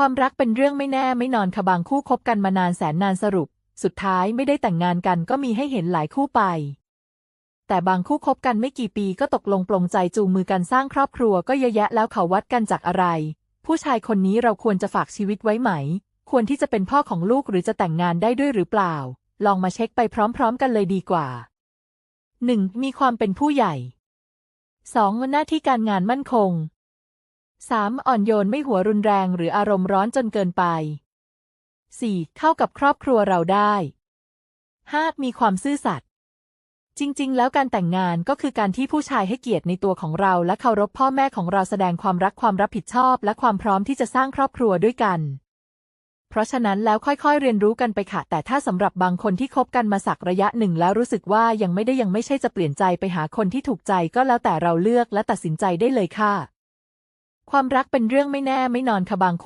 ความรักเป็นเรื่องไม่แน่ไม่นอนค่ะบางคู่คบกันมานานแสนนานสรุป สุดท้ายไม่ได้แต่งงานกันก็มีให้เห็นหลายคู่ไป แต่บางคู่คบกันไม่กี่ปีก็ตกลงปลงใจจูงมือกันสร้างครอบครัวก็เยอะแยะแล้วเขาวัดกันจากอะไร ผู้ชายคนนี้เราควรจะฝากชีวิตไว้ไหม ควรที่จะเป็นพ่อของลูกหรือจะแต่งงานได้ด้วยหรือเปล่า ลองมาเช็คไปพร้อม ๆ กันเลยดีกว่า 1. มีความเป็นผู้ใหญ่ 2. หน้าที่การงานมั่นคง 3. อ่อนโยนไม่หัวรุนแรงหรืออารมณ์ร้อนจนเกินไป 4. เข้ากับครอบครัวเราได้ 5. มีความซื่อสัตย์จริง ๆ แล้วการแต่งงานก็คือการที่ผู้ชายให้เกียรติในตัวของเรา และเคารพพ่อแม่ของเราแสดงความรักความรับผิดชอบ และความพร้อมที่จะสร้างครอบครัวด้วยกัน เพราะฉะนั้นแล้วค่อยๆ เรียนรู้กันไปค่ะ แต่ถ้าสำหรับบางคนที่คบกันมาสักระยะหนึ่งแล้วรู้สึกว่ายังไม่ได้ยังไม่ใช่จะเปลี่ยนใจไปหาคนที่ถูกใจก็แล้วแต่เราเลือกและตัดสินใจได้เลยค่ะ ความรักเป็นเรื่องไม่แน่ไม่นอนค่ะบาง